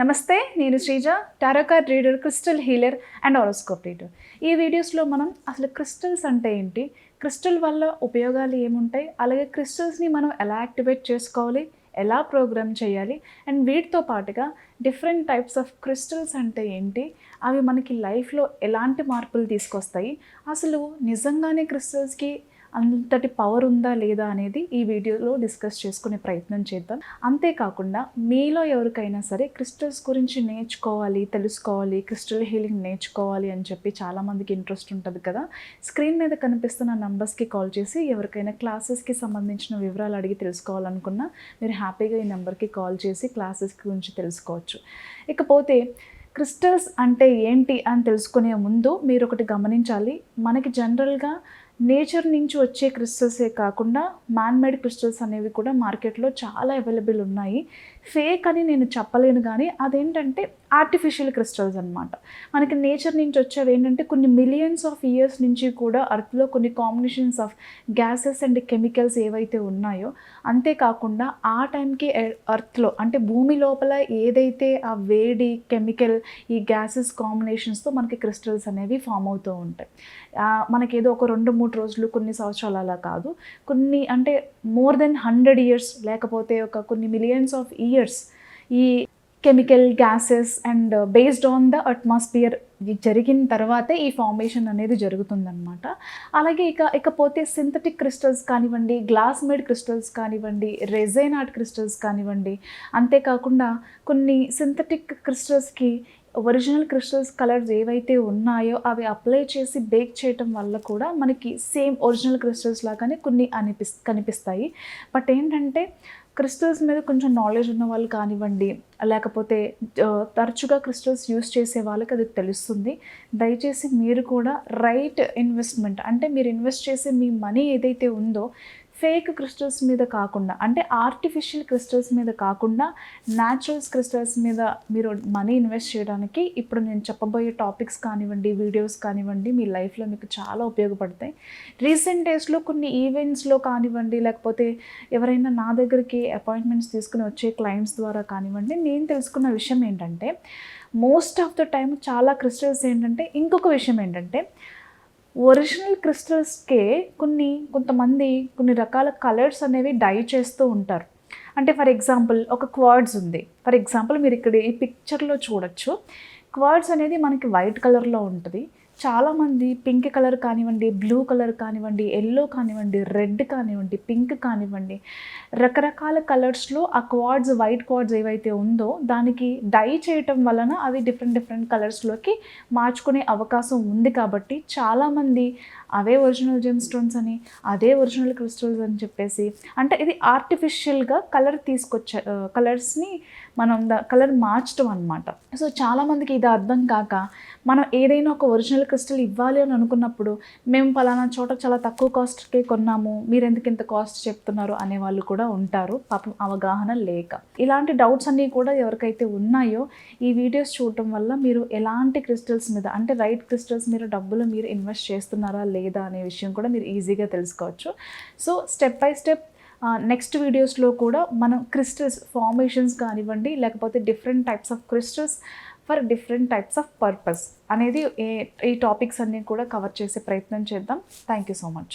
నమస్తే నేను Sreeja tarot card reader crystal healer and horoscope reader. ఈ వీడియోస్లో మనం అసలు క్రిస్టల్స్ అంటే ఏంటి? క్రిస్టల్ వల్ల ఉపయోగాలు ఏముంటాయి? అలాగే క్రిస్టల్స్ని మనం ఎలా యాక్టివేట్ చేసుకోవాలి? ఎలా ప్రోగ్రామ్ చేయాలి? అండ్ వీటితో పాటుగా డిఫరెంట్ టైప్స్ ఆఫ్ క్రిస్టల్స్ అంటే ఏంటి? అవి మనకి లైఫ్లో ఎలాంటి మార్పులు తీసుకొస్తాయి? అసలు నిజంగానే క్రిస్టల్స్కి అంతటి పవర్ ఉందా లేదా అనేది ఈ వీడియోలో డిస్కస్ చేసుకునే ప్రయత్నం చేద్దాం. అంతేకాకుండా మీలో ఎవరికైనా సరే క్రిస్టల్స్ గురించి నేర్చుకోవాలి తెలుసుకోవాలి క్రిస్టల్ హీలింగ్ నేర్చుకోవాలి అని చెప్పి చాలామందికి ఇంట్రెస్ట్ ఉంటుంది కదా. స్క్రీన్ మీద కనిపిస్తున్న నంబర్స్కి కాల్ చేసి ఎవరికైనా క్లాసెస్కి సంబంధించిన వివరాలు అడిగి తెలుసుకోవాలనుకున్నా మీరు హ్యాపీగా ఈ నెంబర్కి కాల్ చేసి క్లాసెస్ గురించి తెలుసుకోవచ్చు. ఇకపోతే క్రిస్టల్స్ అంటే ఏంటి అని తెలుసుకునే ముందు మీరు ఒకటి గమనించాలి. మనకి జనరల్గా నేచర్ నుంచి వచ్చే క్రిస్టల్సే కాకుండా మ్యాన్మేడ్ క్రిస్టల్స్ అనేవి కూడా మార్కెట్లో చాలా అవైలబుల్ ఉన్నాయి. ఫేక్ అని నేను చెప్పలేను కానీ అదేంటంటే ఆర్టిఫిషియల్ క్రిస్టల్స్ అనమాట మనకి నేచర్ నుంచి వచ్చేవి ఏంటంటే కొన్ని మిలియన్స్ ఆఫ్ ఇయర్స్ నుంచి కూడా అర్త్లో కొన్ని combinations of gases and chemicals ఏవైతే ఉన్నాయో అంతేకాకుండా ఆ టైంకి అర్త్లో అంటే భూమి లోపల ఏదైతే ఆ వేడి కెమికల్ ఈ గ్యాసెస్ కాంబినేషన్స్తో మనకి క్రిస్టల్స్ అనేవి ఫామ్ అవుతూ ఉంటాయి. మనకి ఏదో ఒక రెండు మూడు రోజులు కొన్ని సంవత్సరాలు అలా కాదు. కొన్ని అంటే మోర్ దెన్ హండ్రెడ్ ఇయర్స్ లేకపోతే ఒక కొన్ని మిలియన్స్ ఆఫ్ ఇయర్స్ ఈ chemical gases and based on the atmosphere జరిగిన తర్వాతే ఈ ఫార్మేషన్ అనేది జరుగుతుందన్నమాట. అలాగే ఇక ఇకపోతే సింథటిక్ క్రిస్టల్స్ కానివ్వండి గ్లాస్ మేడ్ క్రిస్టల్స్ కానివ్వండి రెజైన్ ఆర్ట్ క్రిస్టల్స్ కానివ్వండి అంతేకాకుండా కొన్ని సింథటిక్ క్రిస్టల్స్కి ఒరిజినల్ క్రిస్టల్స్ కలర్స్ ఏవైతే ఉన్నాయో అవి అప్లై చేసి బేక్ చేయటం వల్ల కూడా మనకి సేమ్ ఒరిజినల్ క్రిస్టల్స్ లాగానే కొన్ని అనిపిస్ కనిపిస్తాయి. బట్ ఏంటంటే క్రిస్టల్స్ మీద కొంచెం నాలెడ్జ్ ఉన్న వాళ్ళు కానివ్వండి లేకపోతే తరచుగా క్రిస్టల్స్ యూస్ చేసే వాళ్ళకి అది తెలుస్తుంది. దయచేసి మీరు కూడా రైట్ ఇన్వెస్ట్మెంట్ అంటే మీరు ఇన్వెస్ట్ చేసే మీ మనీ ఏదైతే ఉందో ఫేక్ క్రిస్టల్స్ మీద కాకుండా అంటే ఆర్టిఫిషియల్ క్రిస్టల్స్ మీద కాకుండా న్యాచురల్స్ క్రిస్టల్స్ మీద మీరు మనీ ఇన్వెస్ట్ చేయడానికి ఇప్పుడు నేను చెప్పబోయే టాపిక్స్ కానివ్వండి వీడియోస్ కానివ్వండి మీ లైఫ్లో మీకు చాలా ఉపయోగపడతాయి. రీసెంట్ డేస్లో కొన్ని ఈవెంట్స్లో కానివ్వండి లేకపోతే ఎవరైనా నా దగ్గరికి అపాయింట్మెంట్స్ తీసుకుని వచ్చే క్లయింట్స్ ద్వారా కానివ్వండి నేను తెలుసుకున్న విషయం ఏంటంటే మోస్ట్ ఆఫ్ ద టైం చాలా క్రిస్టల్స్ ఏంటంటే ఇంకొక విషయం ఏంటంటే ఒరిజినల్ క్రిస్టల్స్కే కొన్ని కొంతమంది కొన్ని రకాల కలర్స్ అనేవి డై చేస్తూ ఉంటారు. అంటే ఫర్ ఎగ్జాంపుల్ ఒక క్వార్డ్స్ ఉంది. ఫర్ ఎగ్జాంపుల్ మీరు ఇక్కడ ఈ పిక్చర్లో చూడొచ్చు. క్వార్డ్స్ అనేది మనకి వైట్ కలర్లో ఉంటుంది. చాలామంది పింక్ కలర్ కానివ్వండి బ్లూ కలర్ కానివ్వండి ఎల్లో కానివ్వండి రెడ్ కానివ్వండి పింక్ కానివ్వండి రకరకాల కలర్స్లో ఆ క్వాడ్స్ వైట్ క్వాడ్స్ ఏవైతే ఉందో దానికి డై చేయటం వలన అవి డిఫరెంట్ డిఫరెంట్ కలర్స్లోకి మార్చుకునే అవకాశం ఉంది కాబట్టి చాలామంది అవే ఒరిజినల్ జెమ్ స్టోన్స్ అని అదే ఒరిజినల్ క్రిస్టల్స్ అని చెప్పేసి అంటే ఇది ఆర్టిఫిషియల్గా కలర్ తీసుకొచ్చే కలర్స్ని మనం కలర్ మార్చడం అనమాట సో చాలామందికి ఇది అర్థం కాక మనం ఏదైనా ఒక ఒరిజినల్ క్రిస్టల్ ఇవ్వాలి అని అనుకున్నప్పుడు మేము పలానా చోట చాలా తక్కువ కాస్ట్కే కొన్నాము మీరు ఎందుకు ఇంత కాస్ట్ చెప్తున్నారు అనే వాళ్ళు కూడా ఉంటారు. పాపం అవగాహన లేక. ఇలాంటి డౌట్స్ అన్నీ కూడా ఎవరికైతే ఉన్నాయో ఈ వీడియోస్ చూడటం వల్ల మీరు ఎలాంటి క్రిస్టల్స్ మీద అంటే రైట్ క్రిస్టల్స్ మీరు డబ్బులు మీరు ఇన్వెస్ట్ చేస్తున్నారా లేదా అనే విషయం కూడా మీరు ఈజీగా తెలుసుకోవచ్చు. So step by step next వీడియోస్లో కూడా మనం క్రిస్టల్స్ ఫార్మేషన్స్ కానివ్వండి లేకపోతే different types of crystals for different types of purpose అనేది ఈ టాపిక్స్ అన్నీ కూడా కవర్ చేసే ప్రయత్నం చేద్దాం. Thank you so much